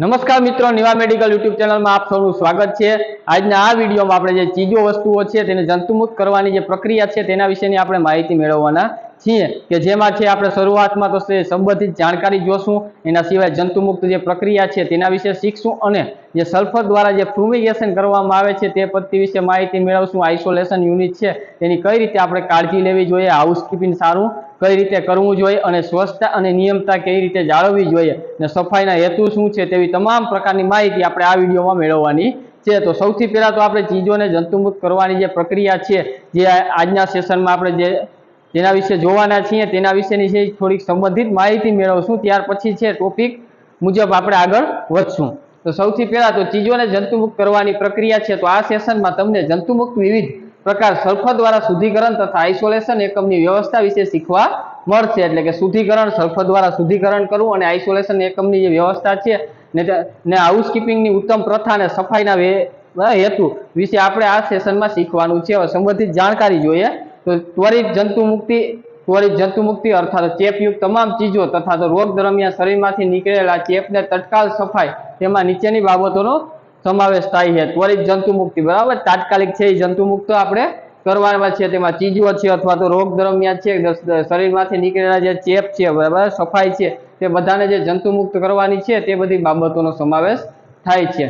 નમસ્કાર મિત્રો, Niva medical YouTube ચેનલમાં આપ સૌનું સ્વાગત છે. આજના આ વિડીયોમાં આપણે જે ચીજો વસ્તુઓ છે તેને જંતુમુક્ત કરવાની જે પ્રક્રિયા છે તેના વિશેની આપણે માહિતી મેળવવાના છીએ કે જેમાં છે આપણે શરૂઆતમાં તો સંબંધિત જાણકારી જોશું, એના સિવાય જંતુમુક્ત જે પ્રક્રિયા છે તેના વિશે શીખશું અને જે સલ્ફર દ્વારા જે ફ્રુમિગેશન કરવામાં આવે છે તે પદ્ધતિ વિશે માહિતી મેળવશું. આઇસોલેશન યુનિટ છે તેની કઈ રીતે આપણે કાળજી લેવી જોઈએ હાઉસકીપિંગ સારું, કઈ રીતે કરવું જોઈએ અને સ્વચ્છતા અને નિયમતા કઈ રીતે જાળવવી જોઈએ અને સફાઈના હેતુ શું છે તેવી તમામ પ્રકારની માહિતી આપણે આ વિડીયોમાં મેળવવાની છે. તો સૌથી પહેલાં તો આપણે ચીજોને જંતુમુક્ત કરવાની જે પ્રક્રિયા છે, જે આજના સેશનમાં આપણે જે જેના વિશે જોવાના છીએ, તેના વિશેની છે થોડીક સંબંધિત માહિતી મેળવશું, ત્યાર પછી છે ટોપિક મુજબ આપણે આગળ વધશું. તો સૌથી પહેલાં તો ચીજોને જંતુમુક્ત કરવાની પ્રક્રિયા છે, તો આ સેશનમાં તમને જંતુમુક્ત વિવિધ પ્રકાર સલ્ફર દ્વારા શુદ્ધિકરણ તથા આઇસોલેશન એકમની વ્યવસ્થા વિશે શીખવા મળશે. એટલે કે શુદ્ધિકરણ સલ્ફર દ્વારા શુદ્ધિકરણ કરવું અને આઇસોલેશન એકમની જે વ્યવસ્થા છે, ને ને હાઉસકીપિંગની ઉત્તમ પ્રથા અને સફાઈના હેતુ વિશે આપણે આ સેશનમાં શીખવાનું છે. સંબંધિત જાણકારી જોઈએ. તો ત્વરિત જંતુ મુક્તિ, ત્વરિત જંતુ મુક્તિ અર્થાત ચેપયુક્ત તમામ ચીજો તથા તો રોગ દરમિયાન શરીરમાંથી નીકળેલા ચેપને તત્કાલ સફાઈ, તેમાં નીચેની બાબતોનો સમાવેશ થાય છે. ત્વરિત જંતુ મુક્તિ, બરાબર? તાત્કાલિક છે એ જંતુ મુક્ત આપણે કરવાના છે તેમાં ચીજો છે અથવા તો રોગ દરમિયાન છે શરીરમાંથી નીકળેલા જે ચેપ છે, બરાબર? સફાઈ છે, તે બધાને જે જંતુ મુક્ત કરવાની છે, તે બધી બાબતોનો સમાવેશ થાય છે.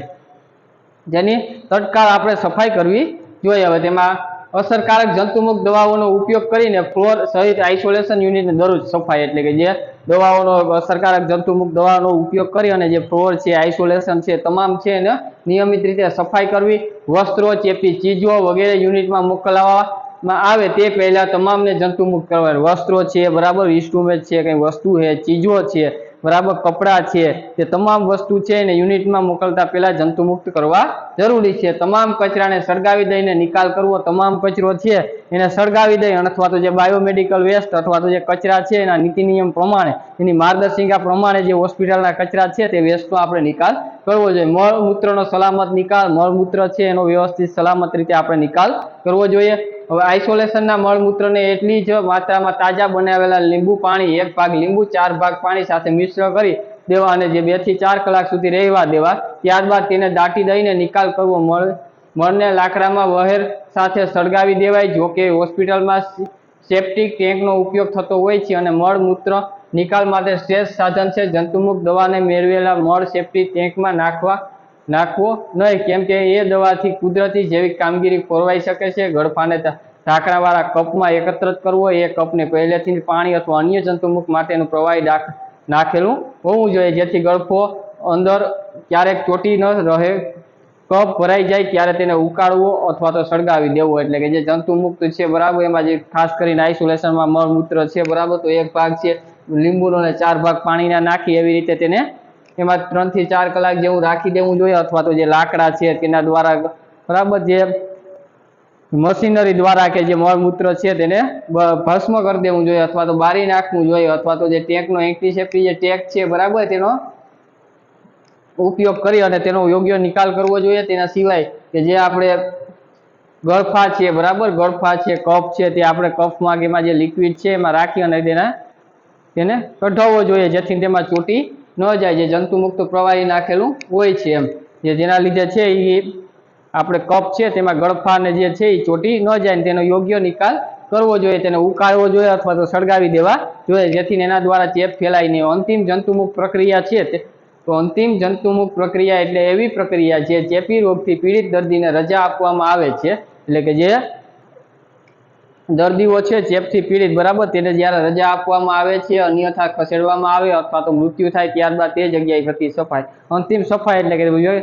જેની તત્કાળ આપણે સફાઈ કરવી જોઈએ. હવે તેમાં અસરકારક જંતુમુક્ત દવાઓનો ઉપયોગ કરીને ફ્લોર સહિત આઇસોલેશન યુનિટની દરરોજ સફાઈ એટલે કે જે દવાઓનો અસરકારક જંતુમુક્ત દવાનો ઉપયોગ કરી અને જે ફ્લોર છે, આઇસોલેશન છે, તમામ છે એને નિયમિત રીતે સફાઈ કરવી, વસ્ત્રો, ચેપી ચીજો વગેરે યુનિટમાં મોકલાવવામાં આવે તે પહેલાં તમામને જંતુમુક્ત કરવા વસ્ત્રો છે, બરાબર ઇન્સ્ટ્રુમેન્ટ છે, કંઈ વસ્તુ છે, ચીજો છે બરાબર કપડાં છે, તે તમામ વસ્તુ છે એને યુનિટમાં મોકલતા પહેલા જંતુમુક્ત કરવા જરૂરી છે. તમામ કચરાને સળગાવી દઈને નિકાલ કરવો તમામ કચરો છે, એને સળગાવી દઈ અથવા તો જે બાયોમેડિકલ વેસ્ટ અથવા તો જે કચરા છે, એના નીતિ નિયમ પ્રમાણે, એની માર્ગદર્શિકા પ્રમાણે જે હોસ્પિટલના કચરા છે, તે વેસ્ટનો આપણે નિકાલ કરવો જોઈએ. મળમૂત્રનો સલામત નિકાલ, મળમૂત્ર છે એનો વ્યવસ્થિત સલામત રીતે આપણે નિકાલ કરવો જોઈએ. હવે આઇસોલેશનના મળમૂત્રને એટલી જ માત્રામાં તાજા બનાવેલા લીંબુ પાણી, એક ભાગ લીંબુ, ચાર ભાગ પાણી સાથે મિશ્ર કરી દેવા અને જે બેથી ચાર કલાક સુધી રહેવા દેવા. ત્યારબાદ તેને દાટી દઈને નિકાલ કરવો મળ, મળને લાકડામાં વહેર સાથે સળગાવી દેવાય. જો કે હોસ્પિટલમાં સેપ્ટિક ટેન્કનો ઉપયોગ થતો હોય છે અને મળમૂત્ર નિકાલ માટે શ્રેષ્ઠ સાધન છે. જંતુમુક્ત દવાને મેળવેલા મળ સેપ્ટિક ટેન્કમાં નાખવા નાખવો નહીં. કેમ કે એ દવાથી કુદરતી જૈવિક કામગીરી ખોરવાઈ શકે છે. ગળફાને ઢાંકણાવાળા કપમાં એકત્રિત કરવો એ કપને પહેલેથી પાણી અથવા અન્ય જંતુમુખ માટેનું પ્રવાહી નાખ નાખેલું હોવું જોઈએ. જેથી ગળફો અંદર ક્યારેક ચોટી ન રહે. કપ ભરાઈ જાય ત્યારે તેને ઉકાળવો અથવા તો સળગાવી દેવો. એટલે કે જે જંતુમુક્ત છે બરાબર, એમાં જે ખાસ કરીને આઇસોલેશનમાં મળમૂત્ર છે બરાબર, તો એક ભાગ છે લીંબુનો અને ચાર ભાગ પાણીના નાખી એવી રીતે તેને એમાં ત્રણથી ચાર કલાક જેવું રાખી દેવું જોઈએ અથવા તો જે લાકડા છે તેના દ્વારા બરાબર જે મશીનરી દ્વારા કે જે મળમૂત્ર છે તેને ભસ્મ કરી દેવું જોઈએ અથવા તો બારી નાખવું જોઈએ અથવા તો જે ટેકનો એન્ટીસેપ્ટી જે ટેક છે બરાબર તેનો ઉપયોગ કરી અને તેનો યોગ્ય નિકાલ કરવો જોઈએ. તેના સિવાય કે જે આપણે ગળફા છે બરાબર, ગળફા છે, કફ છે તે આપણે કફમાં કે એમાં જે લિક્વિડ છે એમાં રાખી અને તેના તેને કઢાવવો જોઈએ જેથી તેમાં ચોટી ન જાય, જે જંતુમુક્ત પ્રવાહી નાખેલું હોય છે એમ. જે જેના લીધે છે એ આપણે કપ છે, તેમાં ગળફાને જે છે એ ચોટી ન જાય ને તેનો યોગ્ય નિકાલ કરવો જોઈએ, તેને ઉકાળવો જોઈએ અથવા તો સળગાવી દેવા જોઈએ જેથી એના દ્વારા ચેપ ફેલાય નહીં. અંતિમ જંતુમુક્ત પ્રક્રિયા છે તે. તો અંતિમ જંતુમુક્ત પ્રક્રિયા એટલે એવી પ્રક્રિયા છે ચેપી રોગથી પીડિત દર્દીને રજા આપવામાં આવે છે, એટલે કે જે દર્દીઓ છે, ચેપથી પીડિત, બરાબર? તેને જ્યારે રજા આપવામાં આવે છે, અન્યથા ખસેડવામાં આવે અથવા તો મૃત્યુ થાય, ત્યારબાદ તે જગ્યાએ થતી સફાઈ. અંતિમ સફાઈ એટલે કે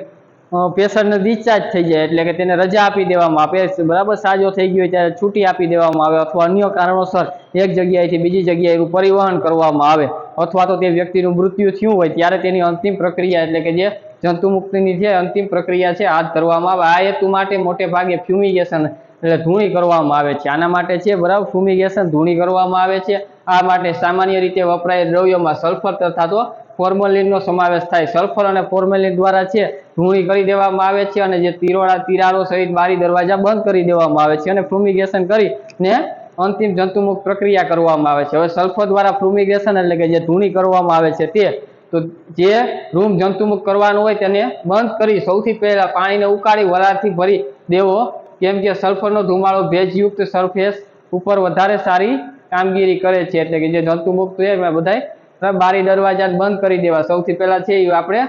પેશન્ટને ડિસ્ચાર્જ થઈ જાય એટલે કે તેને રજા આપી દેવામાં આવે. બરાબર, સાજો થઈ ગયો ત્યારે છૂટી આપી દેવામાં આવે અથવા અન્ય કારણોસર એક જગ્યાએથી બીજી જગ્યાએ એનું પરિવહન કરવામાં આવે અથવા તો તે વ્યક્તિનું મૃત્યુ થયું હોય ત્યારે તેની અંતિમ પ્રક્રિયા એટલે કે જે જંતુમુક્તિની જે અંતિમ પ્રક્રિયા છે હાથ ધરવામાં આવે. આ હેતુ માટે મોટે ભાગે ફ્યુમિગેશન એટલે ધૂણી કરવામાં આવે છે. આના માટે છે, બરાબર ફ્યુમિગેશન ધૂણી કરવામાં આવે છે. આ માટે સામાન્ય રીતે વપરાયેલ દ્રવ્યોમાં સલ્ફર તથા તો ફોર્મલિનનો સમાવેશ થાય. સલ્ફર અને ફોર્મેલિન દ્વારા છે, ધૂણી કરી દેવામાં આવે છે અને જે તિરોડા, તિરાડો સહિત બારી દરવાજા બંધ કરી દેવામાં આવે છે અને ફ્યુમિગેશન કરીને અંતિમ જંતુમુક્ત પ્રક્રિયા કરવામાં આવે છે. હવે સલ્ફર દ્વારા ફ્યુમિગેશન એટલે કે જે ધૂણી કરવામાં આવે છે તે, તો જે રૂમ જંતુમુક્ત કરવાનું હોય તેને બંધ કરી સૌથી પહેલાં પાણીને ઉકાળી વરાળથી ભરી દેવો કેમ કે સલ્ફરનો ધુમાડો ભેજયુક્ત સરફેસ ઉપર વધારે સારી કામગીરી કરે છે. એટલે કે જે જંતુમુક્ત છે, એમાં બધાય બારી દરવાજા બંધ કરી દેવા. સૌથી પહેલા છે એ આપણે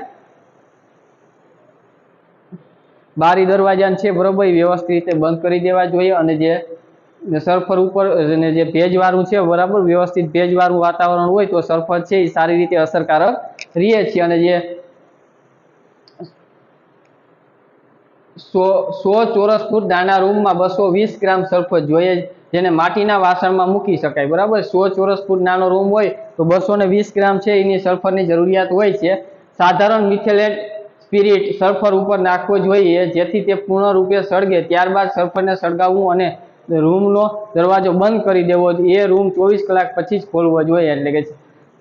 બારી દરવાજા છે બરોબર વ્યવસ્થિત રીતે બંધ કરી દેવા જોઈએ અને જે સલ્ફર ઉપર અને જે ભેજવાળું છે, બરાબર, વ્યવસ્થિત ભેજવાળું વાતાવરણ હોય તો સલ્ફર છે એ સારી રીતે અસરકારક રહે છે. અને જે સો સો ચોરસ ફૂટ નાના રૂમમાં બસો વીસ ગ્રામ સલ્ફર જોઈએ જેને માટીના વાસણમાં મૂકી શકાય. બરાબર? સો ચોરસ ફૂટ નાનો રૂમ હોય તો બસો વીસ ગ્રામ છે, એની સલ્ફરની જરૂરિયાત હોય છે. સાધારણ મિથેલેટ સ્પિરિટ સલ્ફર ઉપર નાખવો જોઈએ, જેથી તે પૂર્ણરૂપે સળગે. ત્યારબાદ સલ્ફરને સળગાવવું અને રૂમનો દરવાજો બંધ કરી દેવો એ રૂમ ચોવીસ કલાક પછી જ ખોલવો જોઈએ એટલે કે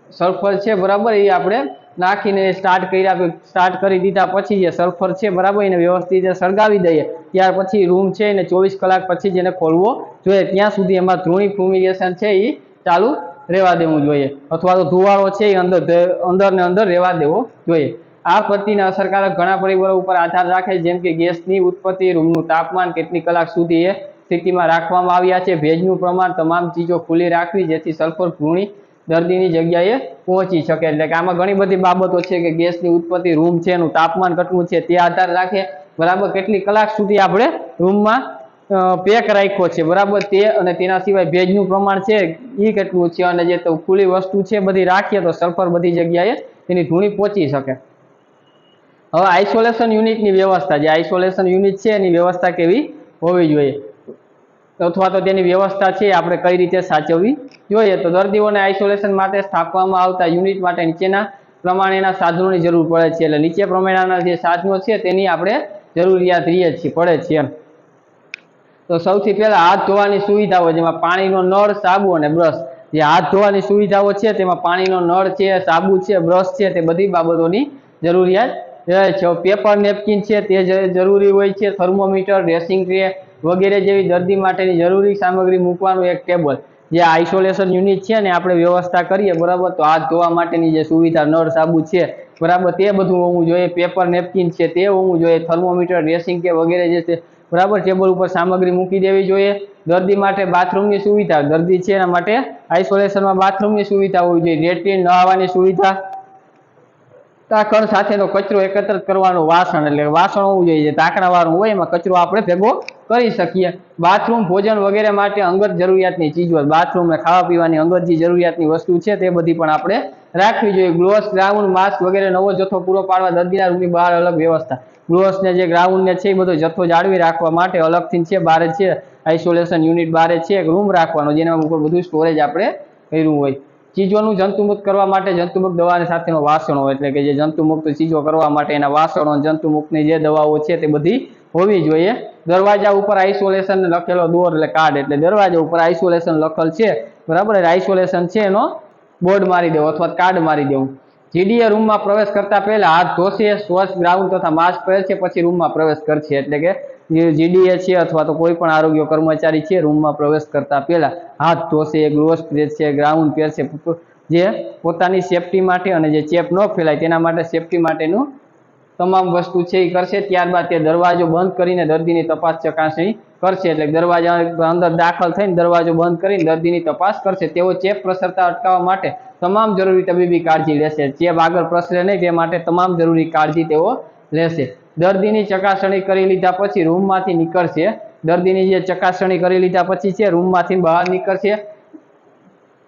સલ્ફર છે, બરાબર? એ આપણે નાખીને સ્ટાર્ટ કર્યા સ્ટાર્ટ કરી દીધા પછી જે સલ્ફર છે બરાબર, એને વ્યવસ્થિત સળગાવી દઈએ. ત્યાર પછી રૂમ છે એને ચોવીસ કલાક પછી જ એને ખોલવો જોઈએ. ત્યાં સુધી એમાં ધ્રુણી ફ્યુમિગેશન છે એ ચાલુ રહેવા દેવું જોઈએ. અથવા તો ધુવાળો છે એ અંદર અંદર ને અંદર રહેવા દેવો જોઈએ. આ પદ્ધતિને અસરકારક ઘણા પરિબળો ઉપર આધાર રાખે જેમ કે ગેસની ઉત્પત્તિ, રૂમનું તાપમાન, કેટલી કલાક સુધી એ સ્થિતિમાં રાખવામાં આવ્યા છે. ભેજનું પ્રમાણ, તમામ ચીજો ખુલ્લી રાખવી, જેથી સલ્ફર ભૂણી દર્દીની જગ્યાએ પહોંચી શકે. એટલે કે આમાં ઘણી બધી બાબતો છે કે ગેસની ઉત્પત્તિ રૂમ છે, એનું તાપમાન કેટલું છે, તે આધાર રાખે. બરાબર, કેટલી કલાક સુધી આપણે રૂમમાં પેક રાખ્યો છે. બરાબર, તે અને તેના સિવાય ભેજનું પ્રમાણ છે એ કેટલું છે અને જે ખુલ્લી વસ્તુ છે, બધી રાખીએ તો સલ્ફર બધી જગ્યાએ તેની ધૂણી પહોંચી શકે. હવે આઇસોલેશન યુનિટની વ્યવસ્થા જે આઇસોલેશન યુનિટ છે, એની વ્યવસ્થા કેવી હોવી જોઈએ? અથવા તો તેની વ્યવસ્થા છે, આપણે કઈ રીતે સાચવવી જોઈએ? તો દર્દીઓને આઇસોલેશન માટે સ્થાપવામાં આવતા યુનિટ માટે નીચેના પ્રમાણેના સાધનોની જરૂર પડે છે. એટલે નીચે પ્રમાણેના જે સાધનો છે, તેની આપણે જરૂરિયાત રહીએ છીએ, પડે છે તો સૌથી પહેલાં હાથ ધોવાની સુવિધાઓ, જેમાં પાણીનો નળ, સાબુ અને બ્રશ. જે હાથ ધોવાની સુવિધાઓ છે, તેમાં પાણીનો નળ છે, સાબુ છે, બ્રશ છે, તે બધી બાબતોની જરૂરિયાત રહે છે. પેપર, નેપકિન છે, તે જરૂરી હોય છે. થર્મોમીટર, ડ્રેસિંગ ટ્રે વગેરે જેવી દર્દી માટેની જરૂરી સામગ્રી મૂકવાનું એક ટેબલ, જે આઇસોલેશન યુનિટ છે ને આપણે વ્યવસ્થા કરીએ, બરાબર? તો હાથ ધોવા માટેની જે સુવિધા, નળ, સાબુ છે, બરાબર? તે બધું હોવું જોઈએ. પેપર, નેપકિન છે, તે હોવું જોઈએ. થર્મોમીટર, ડ્રેસિંગ કે વગેરે જે છે, બરાબર? ટેબલ ઉપર સામગ્રી મૂકી દેવી જોઈએ. દર્દી માટે બાથરૂમની સુવિધા, દર્દી છે એના માટે આઇસોલેશનમાં બાથરૂમની સુવિધા હોવી જોઈએ. લેટ્રિન નહાવાની સુવિધા ટાંકણ સાથેનો કચરો એકત્રિત કરવાનો વાસણ એટલે વાસણ હોવું જોઈએ. જે ટાંકણા હોય એમાં કચરો આપણે ભેગો કરી શકીએ. બાથરૂમ, ભોજન વગેરે માટે અંગત જરૂરિયાતની ચીજ બાથરૂમ ને ખાવા પીવાની અંગત જે જરૂરિયાતની વસ્તુ છે તે બધી પણ આપણે રાખવી જોઈએ. ગ્લોવ્સ ગ્રાઉન્ડ, માસ્ક વગેરે નવો જથ્થો પૂરો પાડવા દર્દીના રૂમની બહાર અલગ વ્યવસ્થા. ગ્લોવ્સને જે ગ્રાઉન્ડને છે એ બધો જથ્થો જાળવી રાખવા માટે અલગથી છે, બારે છે આઇસોલેશન યુનિટ બારે છે રૂમ રાખવાનો જેના ઉપર બધું સ્ટોરેજ આપણે કર્યું હોય. ચીજોનું જંતુમુક્ત કરવા માટે જંતુમુક્ત દવાની સાથેનો વાસણો એટલે કે જે જંતુમુક્ત ચીજો કરવા માટે એના વાસણો જંતુમુક્તની જે દવાઓ છે તે બધી હોવી જોઈએ. દરવાજા ઉપર આઇસોલેશન લખેલો દોર એટલે કાર્ડ એટલે દરવાજા ઉપર આઇસોલેશન લખેલ છે. બરાબર? આઇસોલેશન છે એનો બોર્ડ મારી દેવો અથવા કાર્ડ મારી દેવું. જીડીએ રૂમમાં પ્રવેશ કરતા પહેલા હાથ ધોશે, સ્વચ્છ ગ્રાઉન્ડ તથા માસ્ક પહેરશે, પછી રૂમમાં પ્રવેશ કરશે. એટલે કે જીડીએ છે અથવા તો કોઈ પણ આરોગ્ય કર્મચારી છે, રૂમમાં પ્રવેશ કરતા પહેલા હાથ ધોશે ગ્લોવ્સ પહેરશે ગ્રાઉન્ડ પહેરશે જે પોતાની સેફટી માટે અને જે ચેપ ન ફેલાય તેના માટે સેફટી માટેનું તમામ વસ્તુ છે એ કરશે. ત્યારબાદ તે દરવાજો બંધ કરીને દર્દીની તપાસ ચકાસણી કરશે. એટલે દરવાજા અંદર દાખલ થઈને દરવાજો બંધ કરીને દર્દીની તપાસ કરશે. તેઓ ચેપ પ્રસરતા અટકાવવા માટે તમામ જરૂરી તબીબી કાળજી લેશે. ચેપ આગળ પ્રસરે નહીં, તે માટે તમામ જરૂરી કાળજી તેઓ લેશે. દર્દીની ચકાસણી કરી લીધા પછી રૂમમાંથી નીકળશે. દર્દીની જે ચકાસણી કરી લીધા પછી છે, રૂમમાંથી બહાર નીકળશે.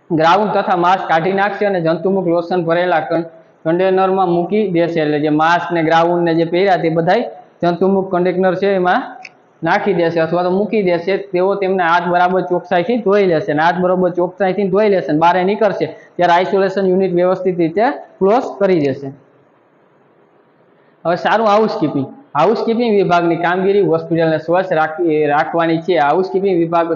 ગ્રાઉન્ડ તથા માસ્ક કાઢી નાખશે અને જંતુમુખ લોશન ભરેલા કન્ટેનરમાં મૂકી દેશે. એટલે જે માસ્ક ને ગ્રાઉન્ડ ને જે પહેર્યા તે બધાય જંતુમુખ કન્ટેનર છે એમાં નાખી દેશે અથવા તો મૂકી દેશે. તેઓ તેમને હાથ બરાબર ચોકસાઈથી ધોઈ લેશે અને હાથ બરાબર ચોકસાઈથી ધોઈ લેશે અને બહાર નીકળશે. ત્યારે આઇસોલેશન યુનિટ વ્યવસ્થિત રીતે ક્લોઝ કરી દેશે. હવે સારું હાઉસકીપિંગ હાઉસકીપિંગ વિભાગની કામગીરી હોસ્પિટલને સ્વચ્છ રાખી રાખવાની છે. હાઉસકીપિંગ વિભાગ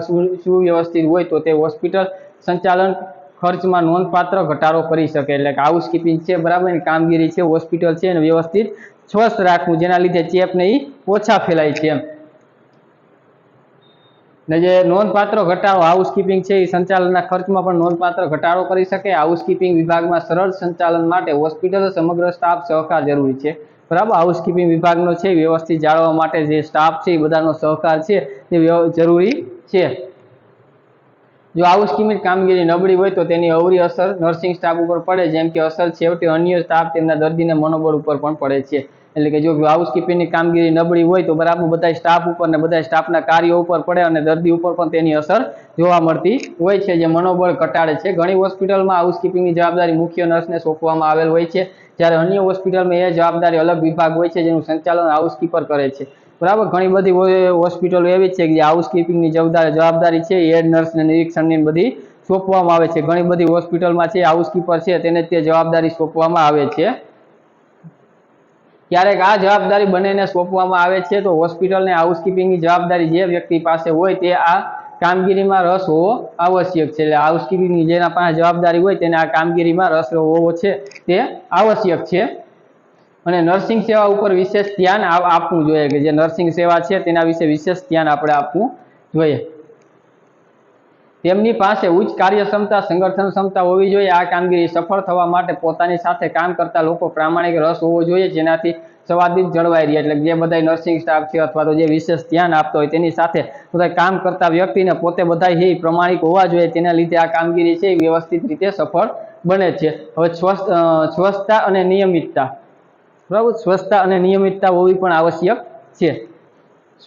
સુવ્યવસ્થિત હોય તો તે હોસ્પિટલ સંચાલન ખર્ચમાં નોંધપાત્ર ઘટાડો કરી શકે. એટલે કે હાઉસકીપિંગ છે, બરાબર? એની કામગીરી છે હોસ્પિટલ છે, એને વ્યવસ્થિત સ્વસ્થ રાખવું, જેના લીધે ચેપને એ ઓછા ફેલાય છે ને જે નોંધપાત્ર ઘટાડો હાઉસકીપિંગ છે, એ સંચાલનના ખર્ચમાં પણ નોંધપાત્ર ઘટાડો કરી શકે. હાઉસકીપિંગ વિભાગમાં સરળ સંચાલન માટે હોસ્પિટલ સમગ્ર સ્ટાફ સહકાર જરૂરી છે. બરાબર? હાઉસકીપિંગ વિભાગનો છે, વ્યવસ્થિત જાળવવા માટે જે સ્ટાફ છે, એ બધાનો સહકાર છે, એ જરૂરી છે. જો હાઉસકીપિંગ કામગીરી નબળી હોય તો તેની અવરી અસર નર્સિંગ સ્ટાફ ઉપર પડે, જેમ કે અસર છેવટે અન્ય સ્ટાફ તેમના દર્દીના મનોબળ ઉપર પણ પડે છે. એટલે કે જો હાઉસકીપિંગની કામગીરી નબળી હોય તો બરાબર બધા સ્ટાફ ઉપર ને બધા સ્ટાફના કાર્યો ઉપર પડે અને દર્દી ઉપર પણ તેની અસર જોવા મળતી હોય છે. જે મનોબળ ઘટાડે છે. ઘણી હોસ્પિટલમાં હાઉસકીપિંગની જવાબદારી મુખ્ય નર્સને સોંપવામાં આવેલ હોય છે. જ્યારે અન્ય હોસ્પિટલમાં એ જવાબદારી અલગ વિભાગ હોય છે જેનું સંચાલન હાઉસકીપર કરે છે. બરાબર? ઘણી બધી હોસ્પિટલો એવી છે કે જે હાઉસકીપિંગની જવાબદારી જવાબદારી છે હેડ નર્સને નિરીક્ષણની બધી સોંપવામાં આવે છે. ઘણી બધી હોસ્પિટલમાં છે હાઉસકીપર છે તેને તે જવાબદારી સોંપવામાં આવે છે. ક્યારેક આ જવાબદારી બંનેને સોંપવામાં આવે છે, તો હોસ્પિટલને હાઉસકીપિંગની જવાબદારી જે વ્યક્તિ પાસે હોય તે આ કામગીરીમાં રસ હોવો આવશ્યક છે. એટલે હાઉસકીપિંગની જેના પાસે જવાબદારી હોય તેને આ કામગીરીમાં રસ હોવો છે તે આવશ્યક છે. અને નર્સિંગ સેવા ઉપર વિશેષ ધ્યાન આપવું જોઈએ કે જે નર્સિંગ સેવા છે તેના વિશે વિશેષ ધ્યાન આપણે આપવું જોઈએ. તેમની પાસે ઉચ્ચ કાર્યક્ષમતા સંગઠન ક્ષમતા હોવી જોઈએ. આ કામગીરી સફળ થવા માટે પોતાની સાથે કામ કરતા લોકો પ્રામાણિક રસ હોવો જોઈએ, જેનાથી સંવાદિત જળવાઈ રહી. એટલે જે બધા નર્સિંગ સ્ટાફ છે અથવા તો જે વિશેષ ધ્યાન આપતો હોય તેની સાથે બધા કામ કરતા વ્યક્તિને પોતે બધા એ પ્રમાણિક હોવા જોઈએ. તેના લીધે આ કામગીરી છે એ વ્યવસ્થિત રીતે સફળ બને છે. હવે સ્વસ્થ સ્વચ્છતા અને નિયમિતતા. બરાબર? સ્વચ્છતા અને નિયમિતતા હોવી પણ આવશ્યક છે.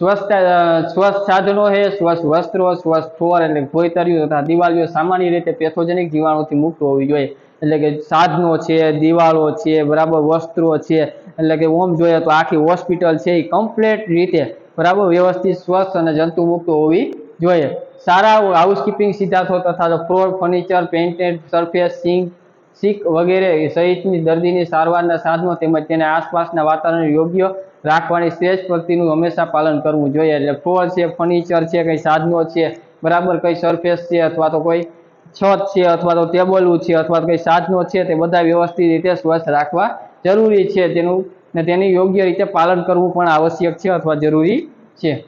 સ્વચ્છતા સ્વસ્થ સાધનો છે, સ્વસ્થ વસ્ત્રો, સ્વસ્થ ફ્લોર એટલે ભોયતરીઓ તથા દિવાળીઓ સામાન્ય રીતે પેથોજેનિક જીવાણુથી મુક્ત હોવી જોઈએ. એટલે કે સાધનો છે, દિવાળો છે, બરાબર વસ્ત્રો છે, એટલે કે ઓમ જોઈએ તો આખી હોસ્પિટલ છે એ કમ્પ્લીટ રીતે બરાબર વ્યવસ્થિત સ્વસ્થ અને જંતુ મુક્ત હોવી જોઈએ. સારા હાઉસકીપિંગ સિદ્ધાંતો તથા floor, furniture, painted surface, sink, સિક વગેરે સહિતની દર્દીની સારવારના સાધનો તેમજ તેને આસપાસના વાતાવરણ યોગ્ય રાખવાની શ્રેષ્ઠ પ્રતિનું હંમેશા પાલન કરવું જોઈએ. એટલે ફ્લોર છે ફર્નિચર છે, કંઈ સાધનો છે, બરાબર કંઈ સરફેસ છે અથવા તો કોઈ છત છે અથવા તો ટેબલું છે અથવા તો કંઈ સાધનો છે, તે બધા વ્યવસ્થિત રીતે સ્વચ્છ રાખવા જરૂરી છે. તેનું ને તેની યોગ્ય રીતે પાલન કરવું પણ આવશ્યક છે અથવા જરૂરી છે.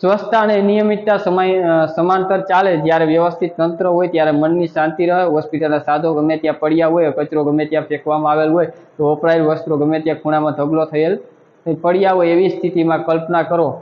સ્વચ્છતા અને નિયમિતતા સમય સમાંતર ચાલે જ્યારે વ્યવસ્થિત તંત્ર હોય ત્યારે મનની શાંતિ રહે. હોસ્પિટલના સાધો ગમે ત્યાં પડ્યા હોય, કચરો ગમે ત્યાં ફેંકવામાં આવેલ હોય, તો વપરાયેલ વસ્ત્રો ગમે ત્યાં ખૂણામાં ઢગલો થયેલ પડ્યા હોય એવી સ્થિતિમાં કલ્પના કરો.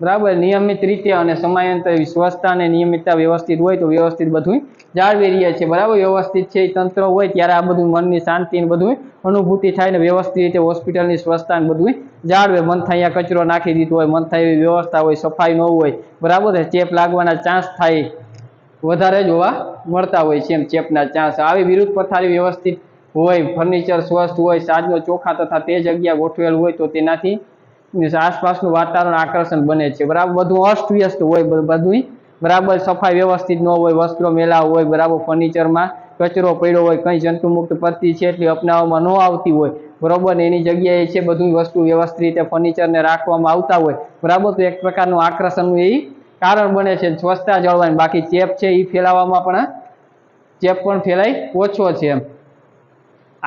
બરાબર? નિયમિત રીતે અને સમયાંતરે સ્વચ્છતા અને નિયમિતતા વ્યવસ્થિત હોય તો વ્યવસ્થિત બધું જાળવી રહ્યા છે. બરાબર? વ્યવસ્થિત છે તંત્ર હોય ત્યારે આ બધું મનની શાંતિ ને બધું અનુભૂતિ થાય ને વ્યવસ્થિત રીતે હોસ્પિટલની સ્વચ્છતા ને બધું જાળવે. મન થાય કચરો નાખી દીધો હોય, મન થાય એવી વ્યવસ્થા હોય, સફાઈ ન હોય. બરાબર? ચેપ લાગવાના ચાન્સ થાય. વધારે જોવા મળતા હોય છે એમ ચેપના ચાન્સ. આવી વિરુદ્ધ પથારી વ્યવસ્થિત હોય ફર્નિચર સ્વસ્થ હોય, સાજનો ચોખા તથા તે જગ્યા ગોઠવેલ હોય તો તેનાથી આસપાસનું વાતાવરણ આકર્ષણ બને છે. બરાબર? બધું અસ્તવ્યસ્ત હોય બ- બધું બરાબર? સફાઈ વ્યવસ્થિત ન હોય, વસ્ત્રો મેલા હોય, બરાબર? ફર્નિચરમાં કચરો પડ્યો હોય, કંઈ જંતુમુક્ત પદ્ધતિ છે એટલી અપનાવવામાં ન આવતી હોય. બરાબર? એની જગ્યાએ છે બધું વસ્તુ વ્યવસ્થિત રીતે ફર્નિચરને રાખવામાં આવતા હોય. બરાબર? તો એક પ્રકારનું આકર્ષણનું એ કારણ બને છે. સ્વચ્છતા જળવાય બાકી ચેપ છે એ ફેલાવવામાં પણ, ચેપ પણ ફેલાય ઓછો છે એમ.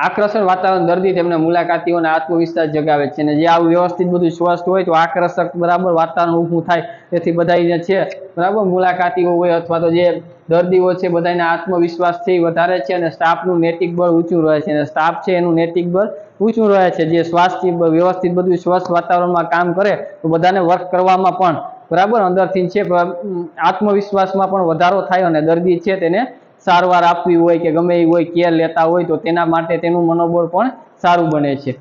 આકર્ષણ વાતાવરણ દર્દી તેમને મુલાકાતીઓને આત્મવિશ્વાસ જગાવે છે અને જે આવું વ્યવસ્થિત બધું સ્વસ્થ હોય તો આકર્ષક બરાબર વાતાવરણ ઊભું થાય. તેથી બધાને છે, બરાબર મુલાકાતીઓ હોય અથવા તો જે દર્દીઓ છે બધાને આત્મવિશ્વાસ છે વધારે છે અને સ્ટાફનું નૈતિક બળ ઊંચું રહે છે અને સ્ટાફ છે એનું નૈતિક બળ ઊંચું રહે છે. જે સ્વાસ્થ્ય, વ્યવસ્થિત બધું સ્વસ્થ વાતાવરણમાં કામ કરે તો બધાને વર્ક કરવામાં પણ બરાબર અંદરથી છે આત્મવિશ્વાસમાં પણ વધારો થાય અને દર્દી છે તેને સારવાર આપવી હોય કે ગમે એ હોય કેર લેતા હોય તો તેના માટે તેનું મનોબળ પણ સારું બને છે.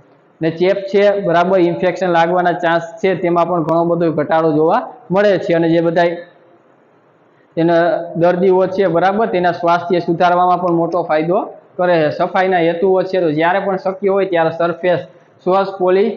ને ચેપ છે, બરાબર ઇન્ફેક્શન લાગવાના ચાન્સ છે, તેમાં પણ ઘણો બધો ઘટાડો જોવા મળે છે. અને જે બધાય તેના દર્દીઓ છે, બરાબર, તેના સ્વાસ્થ્ય સુધારવામાં પણ મોટો ફાયદો કરે છે. સફાઈના હેતુઓ છે, તો જ્યારે પણ શક્ય હોય ત્યારે સરફેસ શ્વાસ પોલી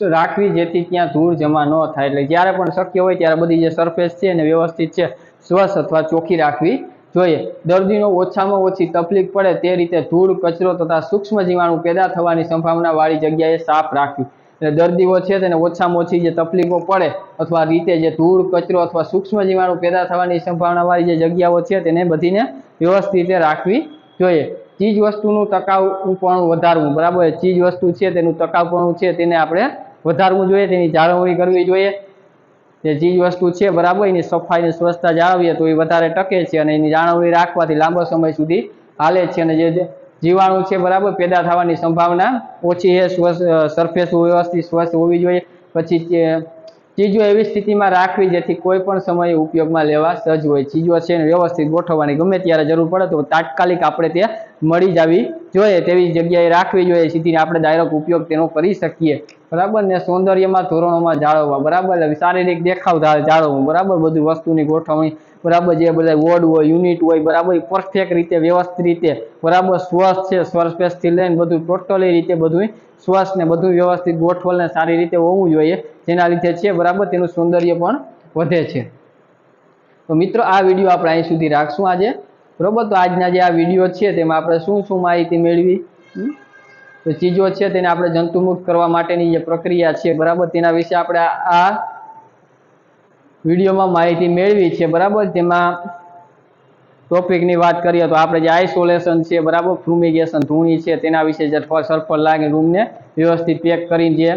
રાખવી જેથી ત્યાં ધૂળ જમા ન થાય. એટલે જ્યારે પણ શક્ય હોય ત્યારે બધી જે સરફેસ છે એને વ્યવસ્થિત છે સ્વચ્છ અથવા ચોખ્ખી રાખવી જોઈએ. દર્દીનો ઓછામાં ઓછી તકલીફ પડે તે રીતે ધૂળ, કચરો તથા સૂક્ષ્મ જીવાણુ પેદા થવાની સંભાવના વાળી જગ્યાએ સાફ રાખવી. એટલે દર્દીઓ છે તેને ઓછામાં ઓછી જે તકલીફો પડે અથવા રીતે જે ધૂળ, કચરો અથવા સૂક્ષ્મ જીવાણુ પેદા થવાની સંભાવનાવાળી જે જગ્યાઓ છે તેને બધીને વ્યવસ્થિત રીતે રાખવી જોઈએ. ચીજ વસ્તુનું ટકાઉપણું વધારવું, બરાબર? ચીજ વસ્તુ છે તેનું ટકાઉપણું છે તેને આપણે વધારવું જોઈએ, તેની જાળવણી કરવી જોઈએ. જે ચીજ વસ્તુ છે બરાબર, એની સફાઈની સ્વચ્છતા જાળવીએ તો એ વધારે ટકે છે અને એની જાળવણી રાખવાથી લાંબો સમય સુધી હાલે છે અને જે જીવાણુ છે બરાબર, પેદા થવાની સંભાવના ઓછી છે. સરફેસ વ્યવસ્થિત સ્વચ્છ હોવી જોઈએ. પછી ચીજો એવી સ્થિતિમાં રાખવી જેથી કોઈ પણ સમયે ઉપયોગમાં લેવા સજ્જ હોય. ચીજો છે એને વ્યવસ્થિત ગોઠવવાની ગમે ત્યારે જરૂર પડે તો તાત્કાલિક આપણે તે મળી જવી જોઈએ. તેવી જગ્યાએ રાખવી જોઈએ. સીધી આપણે ડાયરેક્ટ ઉપયોગ તેનો કરી શકીએ. બરાબર ને? સૌંદર્યમાં, ધોરણોમાં જાળવવા. બરાબર? શારીરિક દેખાવ જાળવવું. બરાબર? બધું વસ્તુની ગોઠવણી બરાબર જે બધા વોર્ડ હોય યુનિટ હોય, બરાબર પરફેક્ટ રીતે, વ્યવસ્થિત રીતે, બરાબર સ્વસ્થ છે સ્વર્સ્પેસથી લઈને બધું ટોટલી રીતે બધું શ્વાસને બધું વ્યવસ્થિત ગોઠવલને સારી રીતે હોવું જોઈએ, જેના લીધે છે, બરાબર તેનું સૌંદર્ય પણ વધે છે. તો મિત્રો, આ વીડિયો આપણે અહીં સુધી રાખશું આજે. બરાબર? તો આજના જે આ વીડિયો છે, તેમાં આપણે શું શું માહિતી મેળવી? તો ચીજો છે, તેને આપણે જંતુમુક્ત કરવા માટેની જે પ્રક્રિયા છે, બરાબર? તેના વિશે આપણે આ વિડીયોમાં માહિતી મેળવી છે, બરાબર? તેમાં ટોપિકની વાત કરીએ તો આપણે જે આઇસોલેશન છે, બરાબર? ફ્રુમિગેશન, ધૂણી છે, તેના વિશે જે સરફળ લાગે રૂમને વ્યવસ્થિત પેક કરીને જે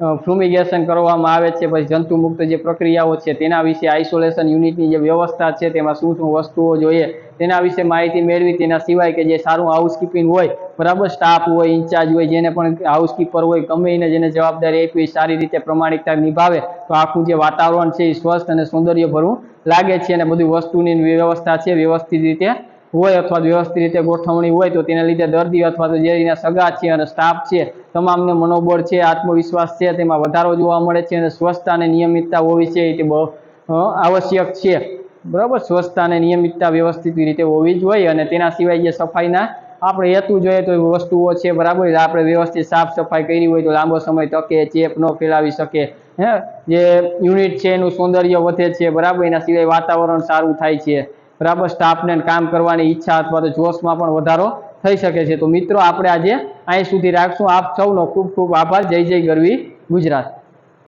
ફ્યુમિગેશન કરવામાં આવે છે, પછી જંતુમુક્ત જે પ્રક્રિયાઓ છે, તેના વિશે આઇસોલેશન યુનિટની જે વ્યવસ્થા છે, તેમાં શું શું વસ્તુઓ જોઈએ, તેના વિશે માહિતી મેળવી, તેના સિવાય કે જે સારું હાઉસકીપિંગ હોય, બરાબર સ્ટાફ હોય, ઇન્ચાર્જ હોય, જેને પણ હાઉસકીપર હોય, ગમે એને જેને જવાબદારી આપી હોય, સારી રીતે પ્રમાણિકતા નિભાવે, તો આખું જે વાતાવરણ છે એ સ્વસ્થ અને સૌંદર્યભરું લાગે છે અને બધી વસ્તુની વ્યવસ્થા છે, વ્યવસ્થિત રીતે હોય અથવા વ્યવસ્થિત રીતે ગોઠવણી હોય તો તેના લીધે દર્દી અથવા તો જે એના સગા છે અને સ્ટાફ છે. તમામને મનોબળ છે, આત્મવિશ્વાસ છે, તેમાં વધારો જોવા મળે છે અને સ્વચ્છતા અને નિયમિતતા હોવી છે તે બહુ આવશ્યક છે. બરાબર? સ્વચ્છતા અને નિયમિતતા વ્યવસ્થિત રીતે હોવી જ જોઈએ અને તેના સિવાય જે સફાઈના આપણે હેતુ જોઈએ તો વસ્તુઓ છે બરાબર? આપણે વ્યવસ્થિત સાફ સફાઈ કરી હોય તો લાંબો સમય તકે ચેપ ન ફેલાવી શકે. હે? જે યુનિટ છે એનું સૌંદર્ય વધે છે બરાબર? એના સિવાય વાતાવરણ સારું થાય છે. બરાબર સ્ટાફને કામ કરવાની ઈચ્છા અથવા તો જોશમાં પણ વધારો થઈ શકે છે. તો મિત્રો, આપણે આજે અહીં સુધી રાખશું. આપ સૌનો ખૂબ ખૂબ આભાર. જય જય ગરવી ગુજરાત.